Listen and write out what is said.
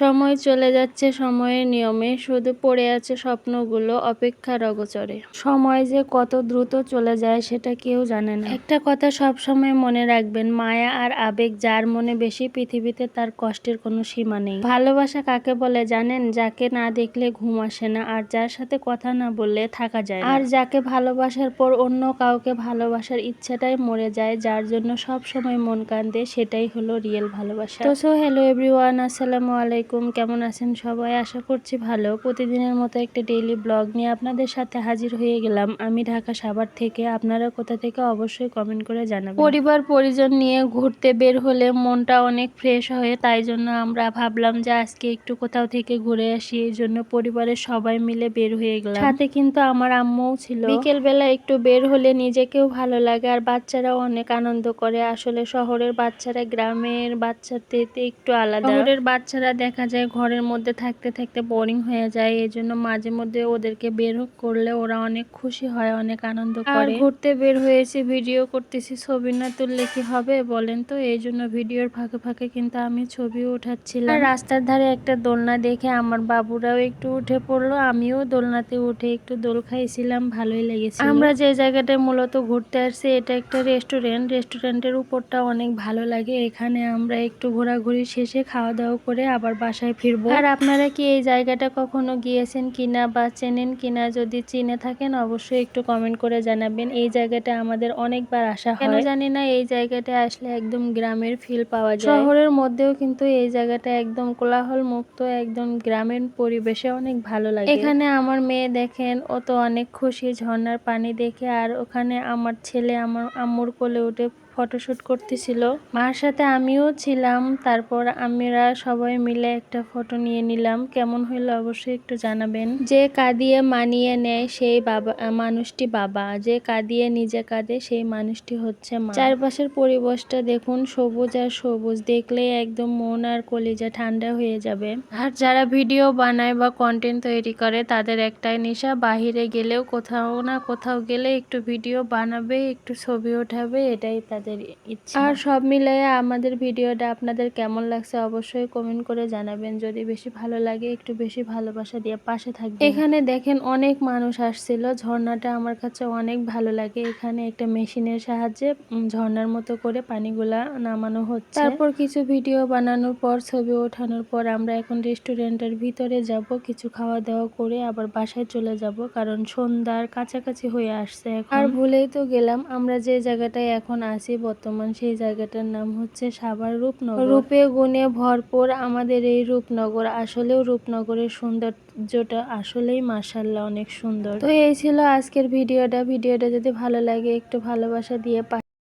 সময় চলে যাচ্ছে, সময়ের নিয়মে। শুধু পড়ে আছে স্বপ্নগুলো অপেক্ষার অগোচরে সময় যে কত দ্রুত চলে যায়, সেটা কেউ জানে না। একটা কথা সব সময় মনে রাখবেন, মায়া আর আবেগ যার মনে বেশি, পৃথিবীতে তার কষ্টের কোনো সীমা নেই। ভালোবাসা কাকে বলে জানেন? যাকে না দেখলে ঘুম আসে না, আর যার সাথে কথা না বললে থাকা যায় আর যাকে ভালোবাসার পর অন্য কাউকে ভালোবাসার ইচ্ছাটাই মরে যায়, যার জন্য সব সময় মন কান্দে, সেটাই হলো রিয়েল ভালোবাসা। তো, সো, হ্যালো এভরিওয়ান, আসসালামু আলাইকুম। কেমন আছেন সবাই? আশা করছি ভালো। প্রতিদিনের মতো একটা ডেইলি ব্লগ নিয়ে আপনাদের সাথে হাজির হয়ে গেলাম। আমি ঢাকা সাভার থেকে। আপনারা কোথা থেকে অবশ্যই কমেন্ট করে জানাবেন। পরিবার পরিজন নিয়ে ঘুরতে বের হলে মনটা অনেক ফ্রেশ হয় তাই জন্য আমরা ভাবলাম যে আজকে একটু কোথাও থেকে ঘুরে আসি এই জন্য পরিবারের সবাই মিলে বের হয়ে গেলাম। সাথে কিন্তু আমার আম্মুও ছিল। বিকেল বেলা একটু বের হলে নিজেকেও ভালো লাগে আর বাচ্চারাও অনেক আনন্দ করে। আসলে শহরের বাচ্চারা গ্রামের বাচ্চাদের একটু আলাদা। শহরের বাচ্চারা দেখা যায় ঘরের মধ্যে থাকতে থাকতে বোরিং হয়ে যায়। এই জন্য মাঝে মধ্যে ওদেরকে বের করলে ওরা অনেক খুশি হয় অনেক আনন্দ করে। ঘুরতে বের হয়েছি ভিডিও করতেছি ছবি না তুললে কি হবে বলেন তো? এই জন্য ভিডিওর ফাঁকে ফাঁকে কিন্তু আমি ছবি উঠাচ্ছিলাম। রাস্তার ধারে একটা দোলনা দেখে আমার বাবুরাও একটু উঠে পড়ল আমিও দোলনাতে উঠে একটু দোল খাইছিলাম ভালোই লেগেছে আমরা যে জায়গাটায় মূলত ঘুরতে আসছি এটা একটা রেস্টুরেন্ট রেস্টুরেন্টের উপরটা অনেক ভালো লাগে। এখানে আমরা একটু ঘোরাঘুরি শেষে খাওয়া দাওয়া করে আবার বাসায় ফিরবো। আর আপনারা কি এই জায়গাটা কখনো গিয়েছেন কিনা বা চেনেন কিনা যদি চিনে থাকেন অবশ্যই একটু কমেন্ট করে জানাবেন। এই জায়গাটা আমাদের অনেকবার আসা হয়। কেন জানি না এই জায়গাটা আসলে একদম গ্রামের ফিল পাওয়া যায়। শহরের মধ্যেও কিন্তু এই জায়গাটা একদম কোলাহল মুক্ত একদম গ্রামের পরিবেশে অনেক ভালো লাগে। এখানে আমার মেয়ে দেখেন ও তো অনেক খুশি ঝর্ণার পানি দেখে। আর ওখানে আমার ছেলে আমার আম্মুর কোলে উঠে ফটোশুট করতেছিল। মার সাথে আমিও ছিলাম, তারপর আমরা সবাই মিলে একটা ফটো নিয়ে নিলাম। কেমন হইল অবশ্যই একটু জানাবেন। যে কাঁদিয়ে মানিয়ে নেয় সেই বাবা মানুষটি বাবা। যে কাঁদিয়ে নিজে কাঁদে সেই মানুষটি হচ্ছে মা। চারপাশের পরিবেশটা দেখুন, সবুজ আর সবুজ। দেখলেই একদম মন আর কলিজা ঠান্ডা হয়ে যাবে। আর যারা ভিডিও বানায় বা কন্টেন্ট তৈরি করে, তাদের একটাই নেশা, বাহিরে গেলেও কোথাও না কোথাও গেলে একটু ভিডিও বানাবে, একটু ছবি ওঠাবে, এটাই তাদের ইচ্ছা। আর সব মিলিয়ে আমাদের ভিডিওটা আপনাদের কেমন লাগছে অবশ্যই কমেন্ট করে জানাবেন। যদি বেশি ভালো লাগে, একটু বেশি ভালোবাসা দিয়ে পাশে থাকবে এখানে দেখেন অনেক মানুষ আসছিল। ঝর্ণাটা আমার কাছে অনেক ভালো লাগে। এখানে একটা মেশিনের সাহায্যে ঝর্ণার মতো করে পানিগুলা নামানো হচ্ছে। তারপর কিছু ভিডিও বানানোর পর, ছবি ওঠানোর পর আমরা এখন রেস্টুরেন্টের ভিতরে যাব। কিছু খাওয়া দাওয়া করে আবার বাসায় চলে যাব, কারণ সন্ধ্যার কাছাকাছি হয়ে আসছে আর ভুলেই তো গেলাম, আমরা যে জায়গাটায় এখন আছি বর্তমান সেই জায়গাটার নাম হচ্ছে সাভার রূপনগর। রূপে গুণে ভরপুর আমাদের এই রূপনগর। আসলেও রূপনগরের সৌন্দর্যটা আসলেই মাসাল্লাহ অনেক সুন্দর। তো এই ছিল আজকের ভিডিওটা। ভিডিওটা যদি ভালো লাগে, একটু ভালোবাসা দিয়ে